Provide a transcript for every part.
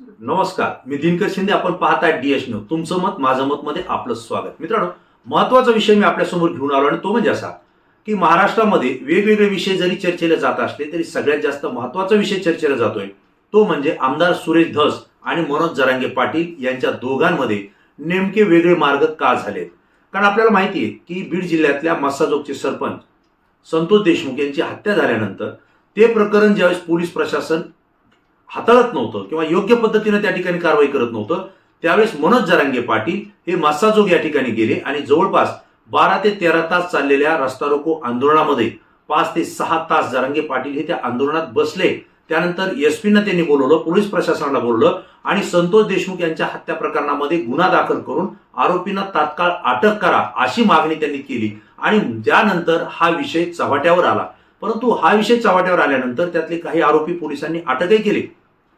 नमस्कार मी दिनकर शिंदे आपण पाहताय डीएस न्यूज तुमचं मत माझं मत मध्ये आपलं स्वागत. मित्रांनो महत्त्वाचा विषय मी आपल्यासमोर घेऊन आलो आणि तो म्हणजे असा की महाराष्ट्रामध्ये वेगवेगळे विषय जरी चर्चेला जात असले तरी सगळ्यात जास्त महत्त्वाचा विषय चर्चेला जातोय. तो म्हणजे आमदार सुरेश धस आणि मनोज जरांगे पाटील यांच्या दोघांमध्ये नेमके वेगळे मार्ग का झालेत? कारण आपल्याला माहिती आहे की बीड जिल्ह्यातल्या मस्साजोगचे सरपंच संतोष देशमुख यांची हत्या झाल्यानंतर ते प्रकरण ज्यावेळेस पोलीस प्रशासन हाताळत नव्हतं किंवा योग्य पद्धतीनं त्या ठिकाणी कारवाई करत नव्हतं. त्यावेळेस मनोज जरांगे पाटील हे मस्साजोग या ठिकाणी गेले आणि जवळपास बारा ते तेरा तास चाललेल्या रस्ता रोको आंदोलनामध्ये पाच ते सहा तास जरांगे पाटील हे त्या आंदोलनात बसले. त्यानंतर एसपीनं त्यांनी बोलवलं पोलीस प्रशासनाला बोलवलं आणि संतोष देशमुख यांच्या हत्या प्रकरणामध्ये गुन्हा दाखल करून आरोपींना तात्काळ अटक करा अशी मागणी त्यांनी केली आणि त्यानंतर हा विषय चव्हाट्यावर आला. परंतु हा विषय चव्हाट्यावर आल्यानंतर त्यातले काही आरोपी पोलिसांनी अटकही केली.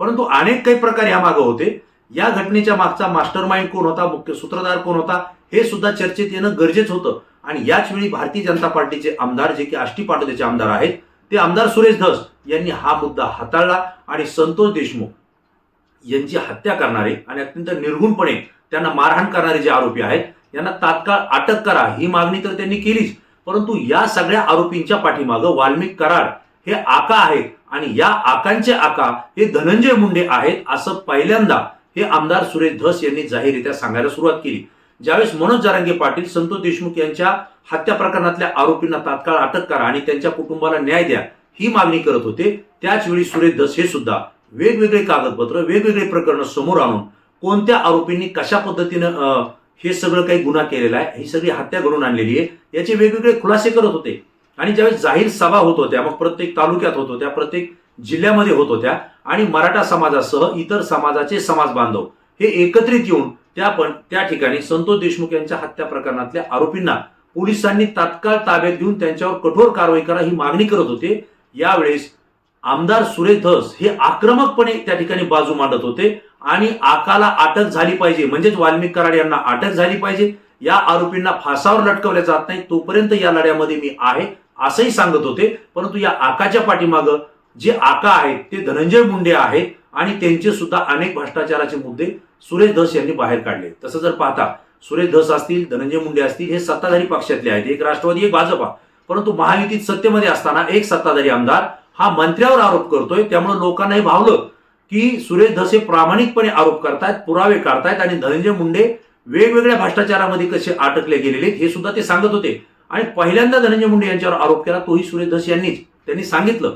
परंतु अनेक काही प्रकार यामागे होते. या घटनेच्या मागचा मास्टर माइंड कोण होता? मुख्य सूत्रधार कोण होता? हे सुद्धा चर्चेत येणं गरजेचं होतं. आणि याच वेळी भारतीय जनता पार्टीचे आमदार जे की आष्टी पाटोदेचे आमदार आहेत ते आमदार सुरेश धस यांनी हा मुद्दा हाताळला आणि संतोष देशमुख यांची हत्या करणारे आणि अत्यंत निर्गुणपणे त्यांना मारहाण करणारे जे आरोपी आहेत यांना तात्काळ अटक करा ही मागणी तर त्यांनी केलीच. परंतु या सगळ्या आरोपींच्या पाठीमागं वाल्मिक कराड हे आका आहेत. आणि या आकांचे आका हे धनंजय मुंडे आहेत असं पहिल्यांदा हे आमदार सुरेश धस यांनी जाहीररित्या सांगायला सुरुवात केली. ज्यावेळेस मनोज जारांगे पाटील संतोष देशमुख यांच्या हत्या प्रकरणातल्या आरोपींना तात्काळ अटक करा आणि त्यांच्या कुटुंबाला न्याय द्या ही मागणी करत होते. त्याच वेळी सुरेश धस हे सुद्धा वेगवेगळे कागदपत्र वेगवेगळे प्रकरण समोर आणून कोणत्या आरोपींनी कशा पद्धतीनं हे सगळं काही गुन्हा केलेला आहे ही सगळी हत्या घडून आणलेली आहे याचे वेगवेगळे खुलासे करत होते. आणि ज्यावेळेस जाहीर सभा होत होत्या मग प्रत्येक तालुक्यात होत होत्या प्रत्येक जिल्ह्यामध्ये होत होत्या आणि मराठा समाजासह इतर समाजाचे समाज बांधव हे एकत्रित येऊन त्या पण त्या ठिकाणी संतोष देशमुख यांच्या हत्या प्रकरणातल्या आरोपींना पोलिसांनी तात्काळ ताब्यात घेऊन त्यांच्यावर कठोर कारवाई करा ही मागणी करत होते. यावेळेस आमदार सुरेश धस हे आक्रमकपणे त्या ठिकाणी बाजू मांडत होते आणि आकाला अटक झाली पाहिजे म्हणजेच वाल्मिक कराड यांना अटक झाली पाहिजे. या आरोपींना फासावर लटकवले जात नाही तोपर्यंत या लढ्यामध्ये मी आहे असंही सांगत होते. परंतु या आकाच्या पाठीमागं जे आका आहेत ते धनंजय मुंडे आहेत आणि त्यांचे सुद्धा अनेक भ्रष्टाचाराचे मुद्दे सुरेश धस यांनी बाहेर काढले. तसं जर पाहता सुरेश धस असतील धनंजय मुंडे असतील हे सत्ताधारी पक्षातले आहेत. एक राष्ट्रवादी एक भाजपा. परंतु महायुतीत सत्तेमध्ये असताना एक सत्ताधारी आमदार हा मंत्र्यावर आरोप करतोय. त्यामुळे लोकांना हे भावलं की सुरेश धस हे प्रामाणिकपणे आरोप करतायत पुरावे काढतायत आणि धनंजय मुंडे वेगवेगळ्या भ्रष्टाचारामध्ये कसे अटकले गेलेले हे सुद्धा ते सांगत होते. आणि पहिल्यांदा धनंजय मुंडे यांच्यावर आरोप केला तोही सुरेश धस यांनीच. त्यांनी सांगितलं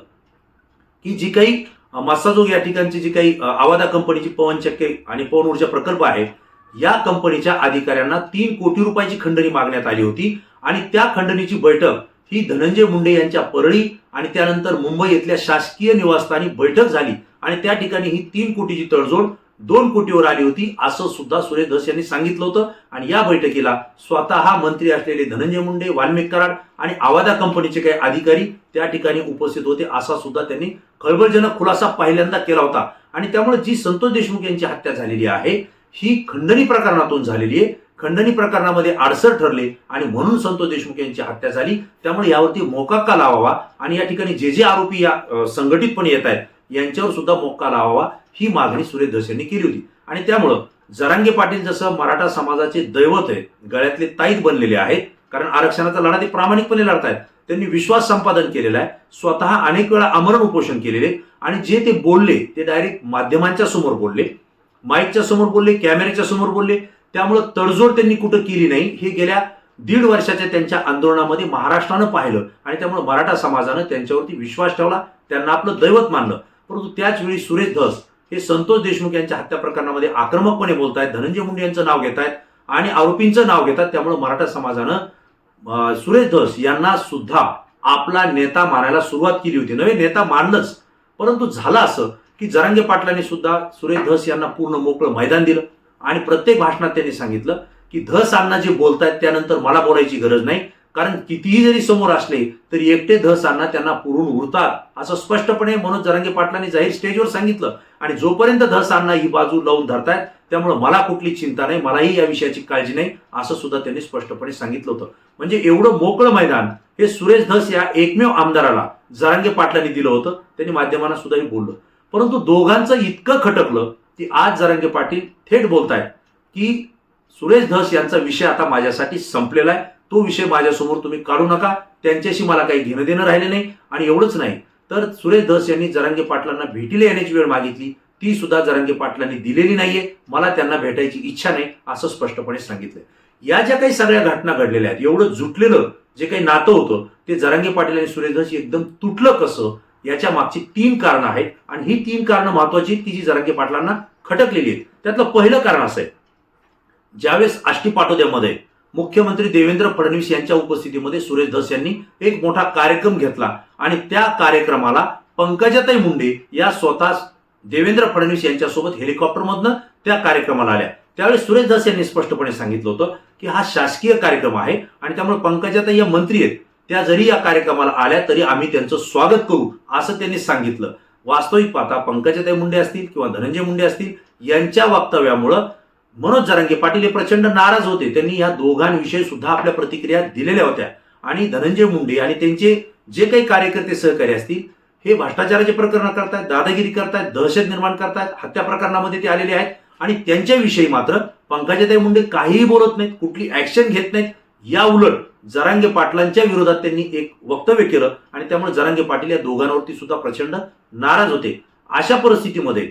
की जी काही मासाजोग मस्साजोग या ठिकाणची जी काही आवादा कंपनीची पवन चक्के आणि पवन ऊर्जा प्रकल्प आहे या कंपनीच्या अधिकाऱ्यांना तीन कोटी रुपयाची खंडणी मागण्यात आली होती. आणि त्या खंडणीची बैठक ही धनंजय मुंडे यांच्या परळी आणि त्यानंतर मुंबई येथल्या शासकीय निवासस्थानी बैठक झाली. आणि त्या ठिकाणी ही तीन कोटीची तडजोड दोन कोटीवर आली होती असं सुद्धा सुरेश धस यांनी सांगितलं होतं. आणि या बैठकीला स्वतः मंत्री असलेले धनंजय मुंडे वाल्मिक कराड आणि आवादा कंपनीचे काही अधिकारी त्या ठिकाणी उपस्थित होते असा सुद्धा त्यांनी खळबळजनक खुलासा पहिल्यांदा केला होता. आणि त्यामुळे जी संतोष देशमुख यांची हत्या झालेली आहे ही खंडणी प्रकरणातून झालेली आहे. खंडणी प्रकरणामध्ये आडसर ठरले आणि म्हणून संतोष देशमुख यांची हत्या झाली. त्यामुळे यावरती मोकाक्का लावावा? आणि या ठिकाणी जे जे आरोपी या संघटितपणे येत आहेत यांच्यावर सुद्धा मोक्का लावावा ही मागणी सुरेश धस यांनी केली होती. आणि त्यामुळं जरांगे पाटील जसं मराठा समाजाचे दैवत आहे गळ्यातले ताईत बनलेले आहेत कारण आरक्षणाचा लढा ते प्रामाणिकपणे लढतायत त्यांनी विश्वास संपादन केलेला आहे स्वतः अनेक वेळा आमरण उपोषण केलेले आणि जे ते बोलले ते डायरेक्ट माध्यमांच्या समोर बोलले माईकच्या समोर बोलले कॅमेऱ्याच्या समोर बोलले त्यामुळं तडजोड त्यांनी कुठं केली नाही हे गेल्या दीड वर्षाच्या त्यांच्या आंदोलनामध्ये महाराष्ट्रानं पाहिलं आणि त्यामुळे मराठा समाजानं त्यांच्यावरती विश्वास ठेवला त्यांना आपलं दैवत मानलं परंतु त्याच वेळी सुरेश धस हे संतोष देशमुख यांच्या हत्या प्रकरणामध्ये आक्रमकपणे बोलतायत धनंजय मुंडे यांचं नाव घेत आहेत आणि आरोपींचं नाव घेतात. त्यामुळे मराठा समाजानं सुरेश धस यांना सुद्धा आपला नेता मानायला सुरुवात केली होती. नवे नेता मानलंच. परंतु झालं असं की जरांगे पाटलांनी सुद्धा सुरेश धस यांना पूर्ण मोकळं मैदान दिलं आणि प्रत्येक भाषणात त्यांनी सांगितलं की धस अण्णा जे बोलतायत त्यानंतर मला बोलायची गरज नाही. कारण कितीही जरी समोर असले तरी एकटे धसांना त्यांना पुरून उरतात. असं स्पष्टपणे मनोज जरांगे पाटलांनी जाहीर स्टेजवर सांगितलं. आणि जोपर्यंत धस ही बाजू लावून धरतायत त्यामुळे मला कुठली चिंता नाही मलाही या विषयाची काळजी नाही असं सुद्धा त्यांनी स्पष्टपणे सांगितलं होतं. म्हणजे एवढं मोकळं मैदान हे सुरेश धस या एकमेव आमदाराला जरांगे पाटलांनी दिलं होतं त्यांनी माध्यमांना सुद्धा हे बोललं. परंतु दोघांचं इतकं खटकलं की आज जरांगे पाटील थेट बोलतायत की सुरेश धस यांचा विषय आता माझ्यासाठी संपलेला आहे. तो विषय माझ्यासमोर तुम्ही काढू नका. त्यांच्याशी मला काही घेणं देणं राहिलं नाही आणि एवढंच नाही. तर सुरेश धस यांनी जरांगे पाटलांना भेटीला येण्याची वेळ मागितली. ती सुद्धा जरांगे पाटलांनी दिलेली नाहीये. मला त्यांना भेटायची इच्छा नाही असं स्पष्टपणे सांगितलंय या ज्या काही सगळ्या घटना घडलेल्या आहेत एवढं जुटलेलं जे काही नातं होतं ते जरांगे पाटील आणि सुरेश धस एकदम तुटलं कसं याच्या मागची तीन कारणं आहेत. आणि ही तीन कारणं महत्वाची आहेत की जी जरांगे पाटलांना खटकलेली आहेत. त्यातलं पहिलं कारण असं आहे. ज्यावेळेस आष्टी पाटोद्यामध्ये मुख्यमंत्री देवेंद्र फडणवीस यांच्या उपस्थितीमध्ये सुरेश धस यांनी एक मोठा कार्यक्रम घेतला. आणि त्या कार्यक्रमाला पंकजाताई मुंडे या स्वतः देवेंद्र फडणवीस यांच्यासोबत हेलिकॉप्टरमधनं त्या कार्यक्रमाला आल्या. त्यावेळी सुरेश धस यांनी स्पष्टपणे सांगितलं होतं की हा शासकीय कार्यक्रम आहे आणि त्यामुळे पंकजाताई या मंत्री आहेत. त्या जरी या कार्यक्रमाला आल्या तरी आम्ही त्यांचं स्वागत करू असं त्यांनी सांगितलं. वास्तविक पाहता पंकजाताई मुंडे असतील किंवा धनंजय मुंडे असतील यांच्या वक्तव्यामुळं मनोज जरांगे पाटील हे प्रचंड नाराज होते. त्यांनी या दोघांविषयी सुद्धा आपल्या प्रतिक्रिया दिलेल्या होत्या. आणि धनंजय मुंडे आणि त्यांचे जे काही कार्यकर्ते सहकारी असतील हे भ्रष्टाचाराचे प्रकरण करतायत दादागिरी करतायत दहशत निर्माण करतायत हत्या प्रकरणामध्ये ते आलेले आहेत. आणि त्यांच्याविषयी मात्र पंकजाताई मुंडे काहीही बोलत नाहीत कुठली ऍक्शन घेत नाहीत. या उलट जरांगे पाटलांच्या विरोधात त्यांनी एक वक्तव्य केलं आणि त्यामुळे जरांगे पाटील या दोघांवरती सुद्धा प्रचंड नाराज होते. अशा परिस्थितीमध्ये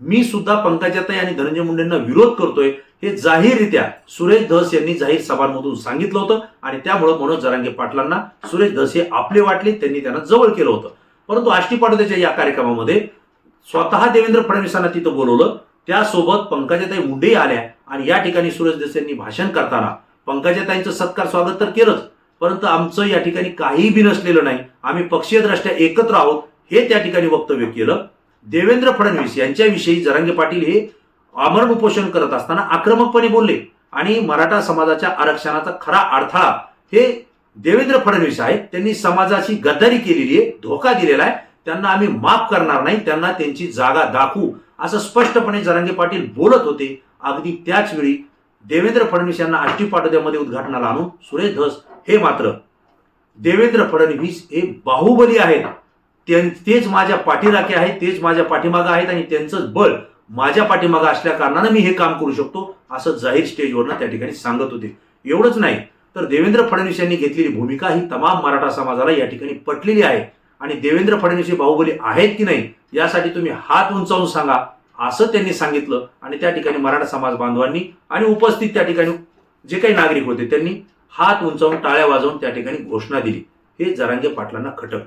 मी सुद्धा पंकजाताई आणि धनंजय मुंडेंना विरोध करतोय हे जाहीररित्या सुरेश धस यांनी जाहीर सभांमधून सांगितलं होतं आणि त्यामुळं मनोज जरांगे पाटलांना सुरेश धस हे आपले वाटले त्यांनी त्यांना जवळ केलं होतं. परंतु आष्टी पाटोद्याच्या या कार्यक्रमामध्ये स्वतः देवेंद्र फडणवीसांना तिथं बोलवलं. त्यासोबत पंकजाताई मुंडेही आल्या आणि या ठिकाणी सुरेश धस यांनी भाषण करताना पंकजाताईंचं सत्कार स्वागत तर केलंच परंतु आमचं या ठिकाणी काहीही नसलेलं नाही. आम्ही पक्षीयदृष्ट्या एकत्र आहोत हे त्या ठिकाणी वक्तव्य केलं. देवेंद्र फडणवीस यांच्याविषयी जरांगे पाटील हे आमरण उपोषण करत असताना आक्रमकपणे बोलले. आणि मराठा समाजाच्या आरक्षणाचा खरा अडथळा हे देवेंद्र फडणवीस आहेत. त्यांनी समाजाची गद्दारी केलेली आहे धोका दिलेला आहे. त्यांना आम्ही माफ करणार नाही त्यांना त्यांची जागा दाखवू असं स्पष्टपणे जरांगे पाटील बोलत होते. अगदी त्याच वेळी देवेंद्र फडणवीस यांना आष्टी पाटोद्यामध्ये उद्घाटनाला आणून सुरेश धस हे मात्र देवेंद्र फडणवीस हे बाहुबली आहेत. तेच माझ्या पाठीराखे आहेत तेच माझ्या पाठीमागं आहेत आणि त्यांचं बळ माझ्या पाठीमागं असल्या कारणानं मी हे काम करू शकतो असं जाहीर स्टेजवरनं त्या ठिकाणी सांगत होते. एवढंच नाही तर देवेंद्र फडणवीस यांनी घेतलेली भूमिका ही तमाम मराठा समाजाला या ठिकाणी पटलेली आहे. आणि देवेंद्र फडणवीस हे बाहुबली आहेत की नाही यासाठी तुम्ही हात उंचावून सांगा असं त्यांनी सांगितलं. आणि त्या ठिकाणी मराठा समाज बांधवांनी आणि उपस्थित त्या ठिकाणी जे काही नागरिक होते त्यांनी हात उंचावून टाळ्या वाजवून त्या ठिकाणी घोषणा दिली. हे जरांगे पाटलांना खटकलं.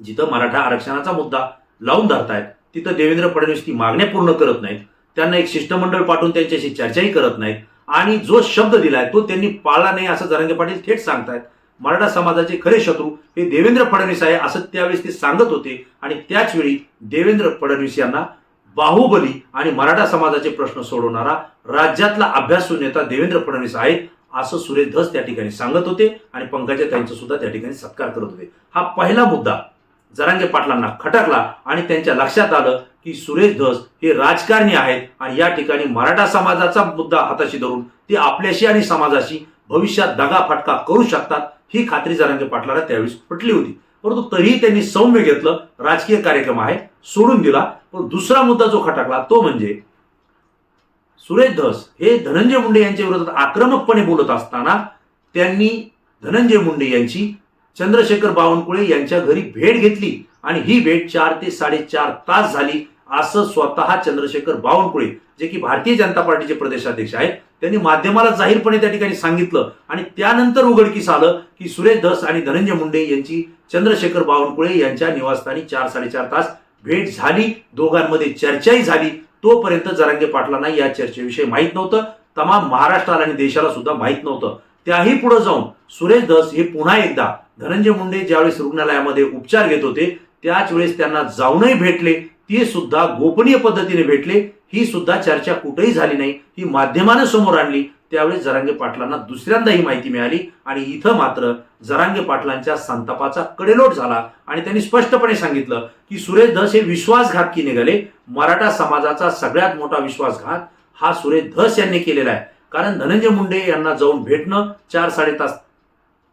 जिथं मराठा आरक्षणाचा मुद्दा लावून धरतायत तिथं देवेंद्र फडणवीस ती मागण्या पूर्ण करत नाहीत त्यांना एक शिष्टमंडळ पाठवून त्यांच्याशी चर्चाही करत नाहीत आणि जो शब्द दिलाय तो त्यांनी पाळला नाही असं जरांगे पाटील थेट सांगतायत. मराठा समाजाचे खरे शत्रू हे देवेंद्र फडणवीस आहे असं त्यावेळेस ते सांगत होते आणि त्याचवेळी देवेंद्र फडणवीस यांना बाहुबली आणि मराठा समाजाचे प्रश्न सोडवणारा राज्यातला अभ्यासू नेता देवेंद्र फडणवीस आहेत असं सुरेश धस त्या ठिकाणी सांगत होते आणि पंकजा त्यांचा सुद्धा त्या ठिकाणी सत्कार करत होते. हा पहिला मुद्दा जरांगे पाटलांना खटकला आणि त्यांच्या लक्षात आलं की सुरेश धस हे राजकारणी आहेत आणि या ठिकाणी मराठा समाजाचा मुद्दा हाताशी धरून ते आपल्याशी आणि समाजाशी भविष्यात दगा फटका करू शकतात ही खात्री जरांगे पाटलाला त्यावेळी पटली होती. परंतु तरीही त्यांनी सौम्य घेतलं राजकीय कार्यक्रम आहे सोडून दिला. पण दुसरा मुद्दा जो खटकला तो म्हणजे सुरेश धस हे धनंजय मुंडे यांच्या विरोधात आक्रमकपणे बोलत असताना त्यांनी धनंजय मुंडे यांची चंद्रशेखर बावनकुळे यांच्या घरी भेट घेतली आणि ही भेट चार ते साडेचार तास झाली असं स्वतः चंद्रशेखर बावनकुळे जे की भारतीय जनता पार्टीचे प्रदेशाध्यक्ष आहेत त्यांनी माध्यमाला जाहीरपणे त्या ठिकाणी सांगितलं आणि त्यानंतर उघडकीस आलं की सुरेश धस आणि धनंजय मुंडे यांची चंद्रशेखर बावनकुळे यांच्या निवासस्थानी चार साडेचार तास भेट झाली दोघांमध्ये चर्चाही झाली. तोपर्यंत जरांगे पाटलांना या चर्चेविषयी माहीत नव्हतं. तमाम महाराष्ट्राला आणि देशाला सुद्धा माहीत नव्हतं. त्याही पुढे जाऊन सुरेश धस हे पुन्हा एकदा धनंजय मुंडे ज्यावेळेस रुग्णालयामध्ये उपचार घेत होते त्याच वेळेस त्यांना जाऊनही भेटले. ते सुद्धा गोपनीय पद्धतीने भेटले. ही सुद्धा चर्चा कुठेही झाली नाही. ही माध्यमानं समोर आणली. त्यावेळेस जरांगे पाटलांना दुसऱ्यांदा ही माहिती मिळाली आणि इथं मात्र जरांगे पाटलांच्या संतापाचा कडेलोट झाला आणि त्यांनी स्पष्टपणे सांगितलं की सुरेश धस हे विश्वासघातकी निघाले? मराठा समाजाचा सगळ्यात मोठा विश्वासघात हा सुरेश धस यांनी केलेला आहे. कारण धनंजय मुंडे यांना जाऊन भेटणं चार साडे तास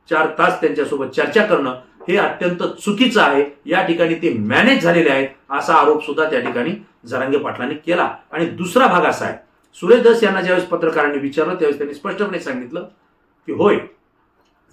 चार तास त्यांच्यासोबत चर्चा करणं हे अत्यंत चुकीचं आहे. या ठिकाणी ते मॅनेज झालेले आहेत असा आरोप सुद्धा त्या ठिकाणी जरांगे पाटलांनी केला. आणि दुसरा भाग असा आहे. सुरेश दस यांना ज्यावेळेस पत्रकारांनी विचारलं त्यावेळेस त्यांनी स्पष्टपणे सांगितलं की होय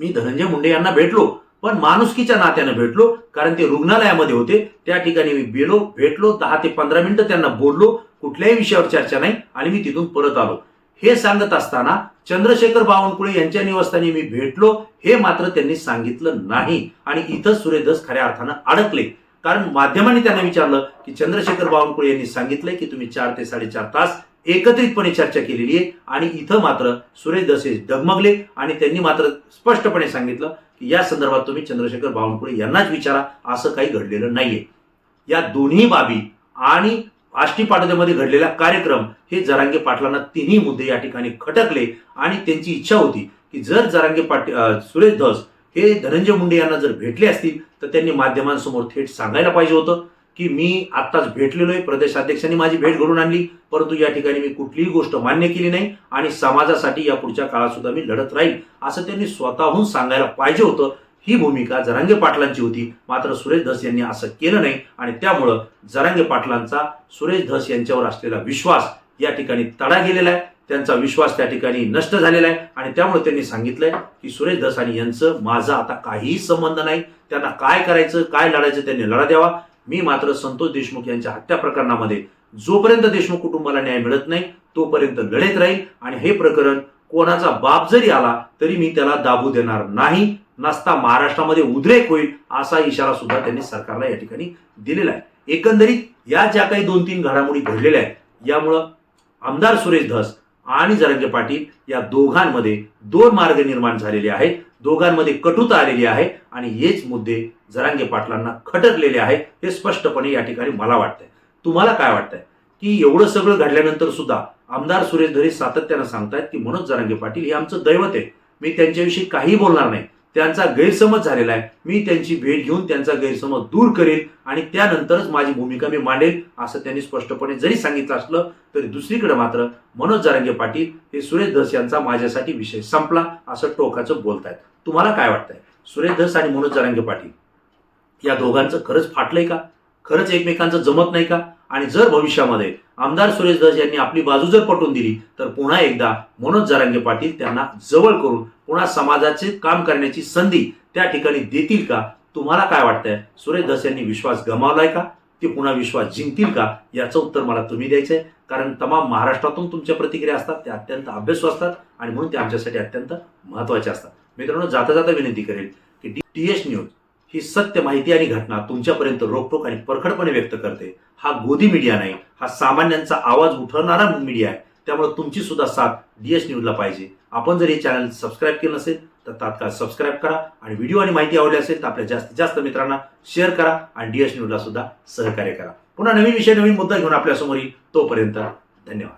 मी धनंजय मुंडे यांना भेटलो पण माणुसकीच्या नात्यानं भेटलो कारण ते रुग्णालयामध्ये होते. त्या ठिकाणी मी गेलो भेटलो दहा ते पंधरा मिनिटं त्यांना बोललो कुठल्याही विषयावर चर्चा नाही आणि मी तिथून परत आलो. हे सांगत असताना चंद्रशेखर बावनकुळे यांच्या निवासस्थानी मी भेटलो. हे मात्र त्यांनी सांगितलं नाही. आणि इथं सुरेदस खऱ्या अर्थानं अडकले. कारण माध्यमांनी त्यांना विचारलं की चंद्रशेखर बावनकुळे यांनी सांगितलंय की तुम्ही चार ते साडेचार तास एकत्रितपणे चर्चा केलेली आहे. आणि इथं मात्र सुरेश दसे डगमगले. आणि त्यांनी मात्र स्पष्टपणे सांगितलं की या संदर्भात तुम्ही चंद्रशेखर बावनकुळे यांनाच विचारा. असं काही घडलेलं नाहीये. या दोन्ही बाबी आणि आष्टी पाटोद्यामध्ये घडलेला कार्यक्रम हे जरांगे पाटलांना तिन्ही मुद्दे या ठिकाणी खटकले आणि त्यांची इच्छा होती की जर जरांगे पाटील सुरेश धस हे धनंजय मुंडे यांना जर भेटले असतील तर त्यांनी माध्यमांसमोर थेट सांगायला पाहिजे होतं की मी आत्ताच भेटलेलो आहे प्रदेशाध्यक्षांनी माझी भेट घडून आणली परंतु या ठिकाणी मी कुठलीही गोष्ट मान्य केली नाही आणि समाजासाठी या पुढच्या काळात सुद्धा मी लढत राहील असं त्यांनी स्वतःहून सांगायला पाहिजे होतं. ही भूमिका जरांगे पाटलांची होती. मात्र सुरेश धस यांनी असं केलं नाही आणि त्यामुळं जरांगे पाटलांचा सुरेश धस यांच्यावर असलेला विश्वास या ठिकाणी तडा गेलेला आहे. त्यांचा विश्वास त्या ठिकाणी नष्ट झालेला आहे. आणि त्यामुळे त्यांनी सांगितलंय की सुरेश धस आणि यांचं माझा आता काहीही संबंध नाही. त्यांना काय करायचं काय लढायचं त्यांनी लढा द्यावा. मी मात्र संतोष देशमुख यांच्या हत्या प्रकरणामध्ये जोपर्यंत देशमुख कुटुंबाला न्याय मिळत नाही तोपर्यंत लढत राहील. आणि हे प्रकरण कोणाचा बाप जरी आला तरी मी त्याला दाबू देणार नाही. नसता महाराष्ट्रामध्ये उद्रेक होईल असा इशारा सुद्धा त्यांनी सरकारला या ठिकाणी दिलेला आहे. एकंदरीत या ज्या काही दोन तीन घडामोडी घडलेल्या आहेत यामुळं आमदार सुरेश धस आणि जरंगे पाटील या दोघांमध्ये दोन मार्ग निर्माण झालेले आहेत दोघांमध्ये कटुता आलेली आहे आणि हेच मुद्दे जरांगे पाटलांना खटकलेले आहेत हे स्पष्टपणे या ठिकाणी मला वाटतंय. तुम्हाला काय वाटतंय? की एवढं सगळं घडल्यानंतर सुद्धा आमदार सुरेश धरे सातत्यानं सांगतायत की मनोज जरांगे पाटील हे आमचं दैवत आहे मी त्यांच्याविषयी काही बोलणार नाही. त्यांचा गैरसमज झालेला आहे. मी त्यांची भेट घेऊन त्यांचा गैरसमज दूर करेल आणि त्यानंतरच माझी भूमिका मी मांडेल असं त्यांनी स्पष्टपणे जरी सांगितलं असलं तरी दुसरीकडे मात्र मनोज जारंगे पाटील हे सुरेश धस यांचा माझ्यासाठी विषय संपला असं टोकाचं बोलतायत. तुम्हाला काय वाटतंय? सुरेश धस आणि मनोज जारंगे पाटील या दोघांचं खरंच फाटलंय का? खरंच एकमेकांचं जमत नाही का? आणि जर भविष्यामध्ये आमदार सुरेश धस यांनी आपली बाजू जर पटवून दिली तर पुन्हा एकदा मनोज जरांगे पाटील त्यांना जवळ करून पुन्हा समाजाचे काम करण्याची संधी त्या ठिकाणी देतील का? तुम्हाला काय वाटतंय? सुरेश धस यांनी विश्वास गमावलाय का? ते पुन्हा विश्वास जिंकतील का? याचं उत्तर मला तुम्ही द्यायचं आहे कारण तमाम महाराष्ट्रातून तुमच्या प्रतिक्रिया असतात त्या अत्यंत अभ्यासू असतात आणि म्हणून ते आमच्यासाठी अत्यंत महत्त्वाचे असतात. मित्रांनो जाता जाता विनंती करेल की डी टी एस न्यूज ही सत्य माहिती आणि घटना तुमच्यापर्यंत रोखोक आणि परखडपणे व्यक्त करते. हा गोदी मीडिया नाही हा सामान्यांचा आवाज उठवणारा मीडिया आहे. त्यामुळे तुमची सुद्धा साथ डीएस न्यूजला पाहिजे. आपण जर हे चॅनल सबस्क्राईब केलं नसेल तर तात्काळ सबस्क्राईब करा आणि व्हिडिओ आणि माहिती आवडली असेल तर आपल्या जास्तीत जास्त मित्रांना शेअर करा आणि डीएस न्यूजला सुद्धा सहकार्य करा. पुन्हा नवीन विषय नवीन मुद्दा घेऊन आपल्यासमोर येईल. तोपर्यंत धन्यवाद.